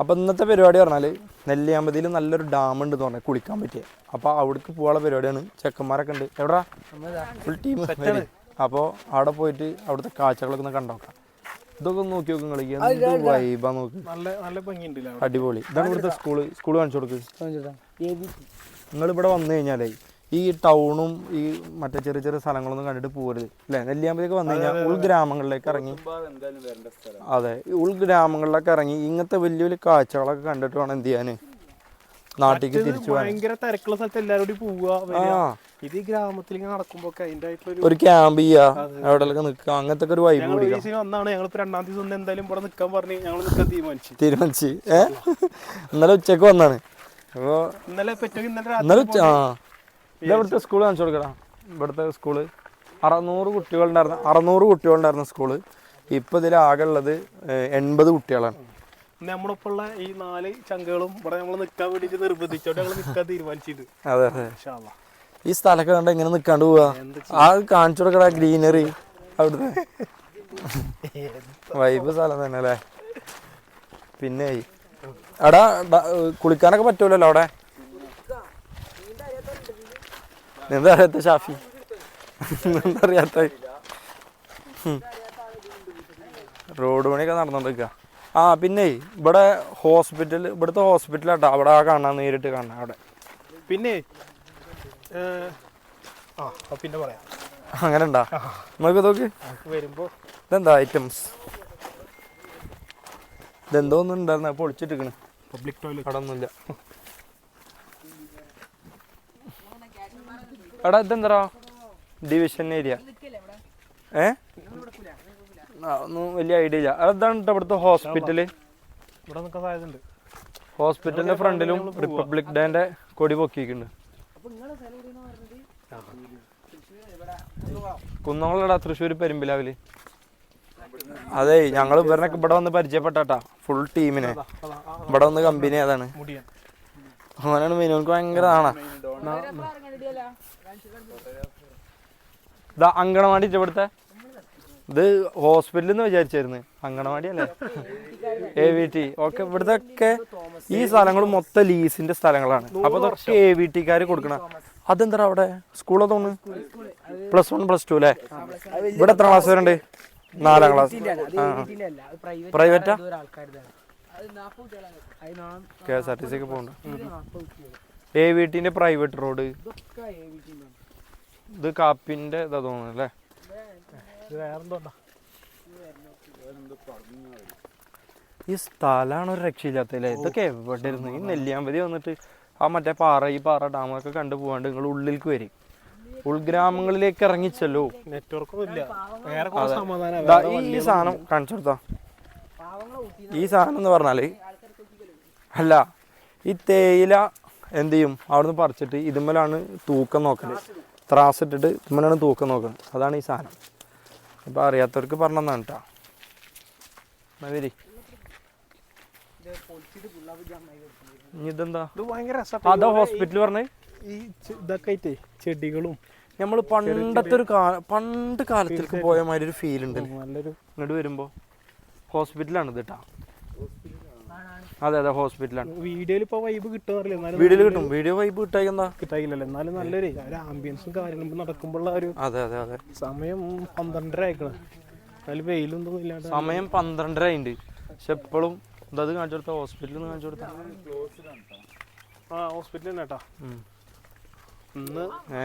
അപ്പോൾ ഇന്നത്തെ പരിപാടി പറഞ്ഞാൽ നെല്ലിയാമ്പതിയിൽ നല്ലൊരു ഡാം ഉണ്ട് പറഞ്ഞാൽ കുളിക്കാൻ പറ്റിയ. അപ്പോൾ അവിടേക്ക് പോകാനുള്ള പരിപാടിയാണ്. ചെക്കന്മാരൊക്കെ ഉണ്ട്. എവിടാ? ഫുൾ ടീം അപ്പോൾ അവിടെ പോയിട്ട് അവിടുത്തെ കാഴ്ചകളൊക്കെ ഒന്ന് കണ്ടോക്കാം. ഇതൊക്കെ ഒന്ന് നോക്കി നോക്കും കളിക്കുക വൈബാ നോക്ക്. അടിപൊളി. ഇതാണ് ഇവിടുത്തെ സ്കൂൾ സ്കൂൾ കാണിച്ചു കൊടുക്കുക നിങ്ങൾ ഇവിടെ വന്നു കഴിഞ്ഞാലേ ഈ ടൗണും ഈ മറ്റേ ചെറിയ ചെറിയ സ്ഥലങ്ങളൊന്നും കണ്ടിട്ട് പോരുത്. അല്ലേ നെല്ലിയാമ്പതിയൊക്കെ വന്നു കഴിഞ്ഞാൽ ഉൾഗ്രാമങ്ങളിലേക്ക് ഇറങ്ങി. അതെ ഉൾഗ്രാമങ്ങളിലൊക്കെ ഇറങ്ങി ഇങ്ങനത്തെ വലിയ വലിയ കാഴ്ചകളൊക്കെ കണ്ടിട്ട് വേണം എന്ത് ചെയ്യാന്? നാട്ടിലേക്ക് തിരിച്ചു പോകാൻ ഭയങ്കര തിരക്കുള്ള സ്ഥലത്ത് എല്ലാവരും പോവുക ഇത് ഗ്രാമത്തിൽ ഇങ്ങനെ നടക്കുമ്പോ അതിന്റെ ആയിട്ടുള്ള ഒരു ക്യാമ്പ് ചെയ്യാ എവിടെയൊക്കെ നിൽക്കുക അങ്ങനത്തെ ഒരു വൈബ് ഞങ്ങൾ പിടിക്കാം വന്നാണ് ഞങ്ങൾ ഇപ്പൊ രണ്ടാം ദിവസം ഒന്ന് എന്തായാലും ഇവിടെ നിൽക്കാൻ പറഞ്ഞ് ഞങ്ങൾ നിൽക്കാൻ തീരുമാനിച്ചു. തീരുമാനിച്ച്. ഏ? ഇന്നലെ ഉച്ചയ്ക്ക് വന്നാണ്. അപ്പോൾ ഇന്നലെ ഇന്നലെ ഉച്ച ആ. ഇവിടുത്തെ സ്കൂൾ കാണിച്ചു കൊടുക്കടാ. ഇവിടുത്തെ സ്കൂൾ അറുന്നൂറ് കുട്ടികളുണ്ടായിരുന്ന അറുന്നൂറ് കുട്ടികളുണ്ടായിരുന്ന സ്കൂൾ ഇപ്പൊ ഇതിൽ ആകെ ഉള്ളത് എൺപത് കുട്ടികളാണ്. നമ്മളിപ്പോ ഈ നാല് ചങ്കകളും ഇവിടെ നമ്മൾ നിൽക്കാൻ വേണ്ടിട്ട് നിർബന്ധിച്ചോണ്ട് ഞങ്ങൾ നിൽക്കാൻ തീരുമാനിച്ചത്. അതെ. ഈ സ്ഥലമൊക്കെ കണ്ട ഇങ്ങനെ നിൽക്കാണ്ട് പോവാ? ആ കാണിച്ചു കൊടുക്കടാ ഗ്രീനറി അവിടുത്തെ. വൈബ് സ്ഥലം തന്നെ അല്ലേ പിന്നെ അടാ കുളിക്കാനൊക്കെ പറ്റൂലല്ലോ അവിടെ? എന്താ അറിയാത്ത ഷാഫി എന്താ അറിയാത്ത റോഡ് പണിയൊക്കെ നടന്നോണ്ടിരിക്കുക ആ പിന്നെ ഇവിടെ ഹോസ്പിറ്റൽ ഇവിടുത്തെ ഹോസ്പിറ്റലാട്ടോ. അവിടെ ആ കാണാൻ നേരിട്ട് കാണാം അവിടെ. പിന്നെ ആ പിന്നെ പറയാം. അങ്ങനെ ഉണ്ടാ നോക്ക് നോക്ക്. നമുക്ക് വരുമ്പോ ഇതെന്താ ഐറ്റംസ് ഇതെന്തോ ഒന്നും ഉണ്ടായിരുന്ന പൊളിച്ചിട്ടിരിക്കണ്. പബ്ലിക് ടോയ്ലറ്റ് അവിടെ ഒന്നുമില്ല എടാ ഇതെന്താ ഡിവിഷൻ ഏരിയ ഏ? ഒന്നും വലിയ ഐഡിയ ഇല്ല. അതാണ് ട്ടോ ഇവിടുത്തെ ഹോസ്പിറ്റൽ ഹോസ്പിറ്റലിന്റെ ഫ്രണ്ടിലും റിപ്പബ്ലിക് ഡേന്റെ കൊടി പൊക്കിയിട്ടുണ്ട്. കുന്നങ്ങളടാ തൃശ്ശൂർ പെരുമ്പിലാവിൽ. അതെ ഞങ്ങൾ ഇവരനൊക്കെ ഇവിടെ വന്ന് പരിചയപ്പെട്ടാ ഫുൾ ടീമിനെ ഇവിടെ വന്ന് കമ്പനി അതാണ് മുടിയൻ. അങ്ങനെയാണ് മിനുക്ക് ഭയങ്കര ആണാ. ഇതാ അങ്കണവാടി ഇവിടുത്തെ. ഇത് ഹോസ്പിറ്റലിൽ നിന്ന് വിചാരിച്ചായിരുന്നു. അങ്കണവാടി അല്ലേ? എ വി ടി ഓക്കെ ഇവിടുത്തെ ഒക്കെ ഈ സ്ഥലങ്ങൾ മൊത്തം ലീസിന്റെ സ്ഥലങ്ങളാണ്. അപ്പൊ ഇതൊക്കെ എ വി ടിക്കാർ കൊടുക്കണം. അതെന്താ അവിടെ? സ്കൂളോ തോന്നുന്നു പ്ലസ് വൺ പ്ലസ് ടു അല്ലേ? ഇവിടെ എത്ര ക്ലാസ് വരെ ഉണ്ട് നാലാം class പ്രൈവറ്റാ K S R T C ഒക്കെ പോകുന്നുണ്ട് എ വി ടിന്റെ പ്രൈവറ്റ് റോഡ് ഇത് കാപ്പിന്റെ ഇതാ തോന്നുന്നു അല്ലേ? ഈ സ്ഥലമാണ് ഒരു രക്ഷയില്ലാത്തല്ലേ ഇതൊക്കെ എവിടെ ഇരുന്നു ഈ നെല്ലിയാമ്പതി വന്നിട്ട് ആ മറ്റേ പാറ ഈ പാറ ഡാമൊക്കെ കണ്ടു പോകാണ്ട് നിങ്ങൾ ഉള്ളിലേക്ക് വരും. ഉൾഗ്രാമങ്ങളിലേക്ക് ഇറങ്ങിച്ചല്ലോ. നെറ്റ്വർക്കും ഈ ഈ സാധനം കാണിച്ചു കൊടുത്താ ഈ സാധനം എന്ന് പറഞ്ഞാൽ അല്ല ഈ തേയില എന്ത് ചെയ്യും? അവിടുന്ന് പറിച്ചിട്ട് ഇതുമ്മലാണ് തൂക്കം നോക്കൽ. ത്രാസ് ഇട്ടിട്ട് ഇതുമ്മലാണ് തൂക്കം നോക്കുന്നത്. അതാണ് ഈ സാധനം. ഇപ്പൊ അറിയാത്തവർക്ക് പറഞ്ഞതാണ് കേട്ടോ ഇതെന്താ? രസമാ അതാ ഹോസ്പിറ്റൽ പറഞ്ഞേ. ഈ ഇതൊക്കെ ആയിട്ടേ ചെടികളും നമ്മൾ പണ്ടത്തെ ഒരു പണ്ട് കാലത്തിലേക്ക് പോയ മാതിരി ഒരു ഫീൽ ഉണ്ട്. നല്ലൊരു ഇങ്ങോട്ട് വരുമ്പോ. ഹോസ്പിറ്റലാണ് ഇത് കേട്ടാ അതെ അതെ ഹോസ്പിറ്റലാണ്. വീഡിയോയിൽ ഇപ്പൊ വൈബ് കിട്ടുന്നില്ല എന്നാലും വീഡിയോയിൽ കിട്ടും. വീഡിയോ വൈബ് കിട്ടായിക്കെന്താ കിട്ടായില്ലല്ലോ. എന്നാലും നല്ലൊരു ഒരു ആംബിയൻസും കാര്യങ്ങളും നടക്കുമ്പോഴുള്ള ഒരു അതെ അതെ അതെ. സമയം പന്ത്രണ്ടര ആയിക്കണം. എന്നാലും വെയിലും ഒന്നും ഇല്ലാണ്ട്. സമയം പന്ത്രണ്ടര ഉണ്ട് പക്ഷെ എപ്പോഴും ഇത് കാണിച്ചു കൊടുത്ത ഹോസ്പിറ്റലിൽ നിന്ന് കാണിച്ചു കൊടുത്ത. ആ ഹോസ്പിറ്റലിൽ തന്നെ കേട്ടാ ഇന്ന് ഏ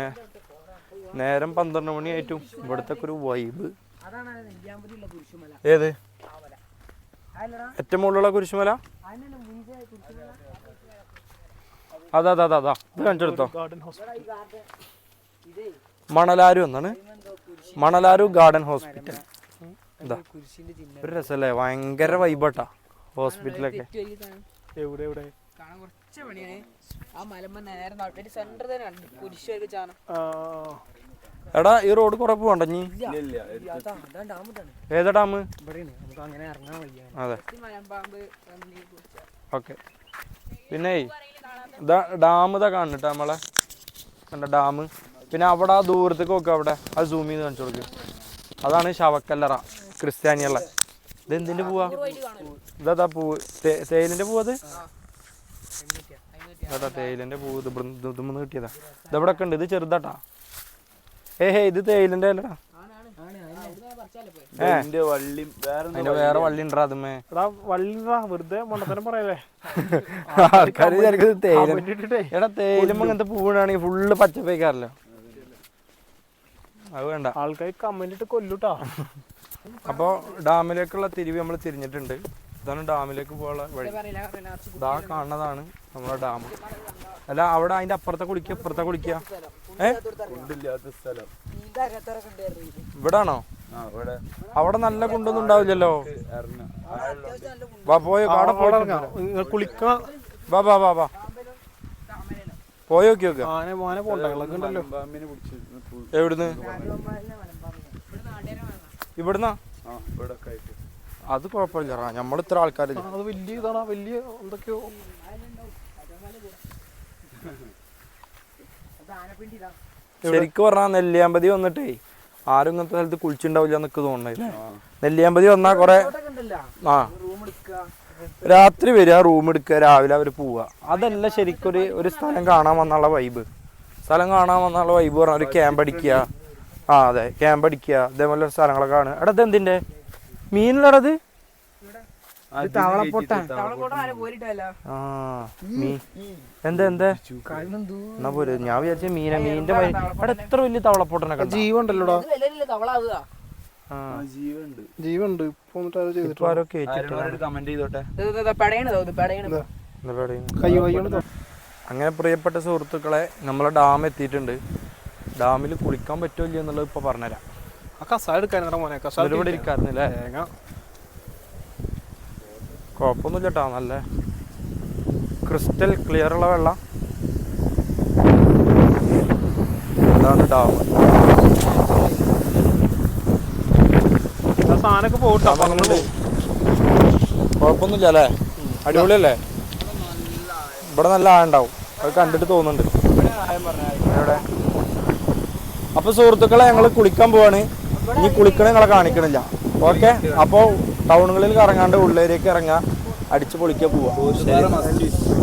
നേരം പന്ത്രണ്ട് മണി ആയിട്ടും ഇവിടുത്തെ ഒരു വൈബ് ഏത്? ഏറ്റവും മുകളിലുള്ള കുരിശുമല? അതെ അതെ അതെ അതാ. ഇത് കണ്ടെടുത്തോ കൊടുത്തോ ഗാർഡൻ ഹോസ്പിറ്റൽ മണലാരു എന്നാണ്. Manalaru garden hospital. ഇതാ. ഒരു രസല്ലേ ഭയങ്കര വൈബട്ടാ ഹോസ്പിറ്റലൊക്കെ. എവിടെ എവിടെ? കുറച്ച് പണിയാണ്. ആ മലമ്പ നേരെ സെന്റർ തന്നെ കുരിശ് ചാണം ആ, എടാ ഈ റോഡ് കുറെ പോകണ്ട നീ അതാ അതാ ഏതാ ഡാം അതെ. ഓക്കെ. പിന്നെ ഡാം ഇതാ കാണുന്നുട്ടോ നമ്മളെ. കണ്ട ഡാം പിന്നെ അവിടെ ആ ദൂരത്തേക്ക് നോക്കുക അവിടെ. അത് സൂം ചെയ്ത് കാണിച്ചു കൊടുക്കുക അതാണ് ശവക്കല്ലറ ക്രിസ്ത്യാനിയുള്ള. ഇത് എന്തിന്റെ പൂവാ? ഇതാ പൂവ് തേയിലിന്റെ പൂവ് അത് ഇതാ തേയിലിന്റെ പൂവ് ഇത് ഇവിടുന്ന് ഇത് ഇതുമ്മന്ന് കിട്ടിയതാ. ഇതെവിടെ ഒക്കെ ഉണ്ട് ഇത് ചെറുതാട്ടാ. ഏ ഹേ ഇത് തേയിലിന്റെ അല്ലടാ വള്ളി വേറെ അതിന്റെ വേറെ വള്ളി ഉണ്ടാ അതുമ്മേ. എടാ വെറുതെ മണ്ടത്തരം പറയല്ലേ. ആൾക്കാർ വിചാരിക്കുന്നത് തേയില. എടാ തേയിലുമ്പോ ഇങ്ങനത്തെ പൂവിടാണെങ്കിൽ ഫുള്ള് പച്ചപ്പേക്കാറല്ലോ അത് വേണ്ട. ആൾക്കാർ കമന്റ് ഇട്ട് കൊല്ലൂട്ടാ. അപ്പോൾ ഡാമിലേക്കുള്ള തിരിവ് നമ്മൾ തിരിഞ്ഞിട്ടുണ്ട്. ഇതാണ് ഡാമിലേക്ക് പോകാനുള്ള വഴി. ഇതാ കാണുന്നതാണ് നമ്മുടെ ഡാം. അല്ല അവിടെ അതിന്റെ അപ്പുറത്തെ കുളിക്കുക ഇപ്പുറത്തെ കുളിക്കുക ഇവിടാണോ? അവിടെ നല്ല കുണ്ടൊന്നും ഉണ്ടാവില്ലല്ലോ. വാ പോയോ അവിടെ പോയി കുളിക്കണ വാ വാ വാ വാ. പോയി നോക്കി നോക്കുക എവിടുന്ന്? ഇവിടുന്നാ ഇവിടെ ആയിട്ട്. അത് കുഴപ്പമില്ല. നമ്മൾ ഇത്ര ആൾക്കാരില്ല. അത് വലിയ ഇതാണ്. വലിയ എന്തൊക്കെയോ. ശരിക്കും പറഞ്ഞാൽ നെല്ലിയാമ്പതി വന്നിട്ടേ ആരും ഇങ്ങനത്തെ സ്ഥലത്ത് കുളിച്ചിണ്ടാവില്ല എന്നൊക്കെ തോന്നുന്നു നെല്ലിയാമ്പതി വന്നാ കൊറേ ആ. രാത്രി വരിക റൂം എടുക്കുക രാവിലെ അവർ പോവുക. അതല്ല ശരിക്കും ഒരു സ്ഥലം കാണാൻ വന്നുള്ള വൈബ്. സ്ഥലം കാണാൻ വന്നുള്ള വൈബ് പറഞ്ഞാൽ ഒരു ക്യാമ്പ് അടിക്കുക. ആ അതെ. ക്യാമ്പ് അടിക്കുക. ഇതേപോലെ സ്ഥലങ്ങളൊക്കെ കാണുക. എടാ ഇത് എന്നാ പോരെ ഞാൻ വിചാരിച്ച മീന മീനിന്റെ അവിടെ എടാ എത്ര വലിയ തവളപ്പൊട്ടനൊക്കെ? ജീവണ്ടല്ലോടാ ജീവുണ്ട് ജീവണ്ട് ഇപ്പൊ ആരോ അങ്ങനെ പ്രിയപ്പെട്ട സുഹൃത്തുക്കളെ നമ്മളെ ഡാം എത്തിയിട്ടുണ്ട്. ഡാമിൽ കുളിക്കാൻ പറ്റുമല്ലോ എന്നുള്ളത് ഇപ്പൊ പറഞ്ഞുതരാം. ഇവിടെ ഇരിക്കാറുന്നില്ലേ കുഴപ്പമൊന്നുമില്ല കേട്ടോ നല്ല ക്രിസ്റ്റൽ ക്ലിയർ ഉള്ള വെള്ളം. അതാണ് ഡാം സാധനമൊക്കെ പോകട്ടോ കുഴപ്പമൊന്നുമില്ല അല്ലേ? അടിപൊളിയല്ലേ? ഇവിടെ നല്ല ആളുണ്ടാവും അത് കണ്ടിട്ട് തോന്നുന്നുണ്ട്. അപ്പൊ സുഹൃത്തുക്കളെ ഞങ്ങൾ കുളിക്കാൻ പോവാണ്. ഇനി കുളിക്കണ നിങ്ങളെ കാണിക്കണില്ല. ഓക്കെ? അപ്പോൾ ടൗണുകളിൽ കറങ്ങാണ്ട് ഉള്ളേരിയൊക്കെ ഇറങ്ങാ അടിച്ചു പൊളിക്കുക പോവാ.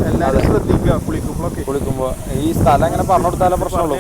എല്ലാരും ശ്രദ്ധിക്കുക. കുളിക്കുമ്പോഴൊക്കെ കുളിക്കുമ്പോ ഈ സ്ഥലം അങ്ങനെ പറഞ്ഞു കൊടുത്താലേ പ്രശ്നമുള്ളൂ.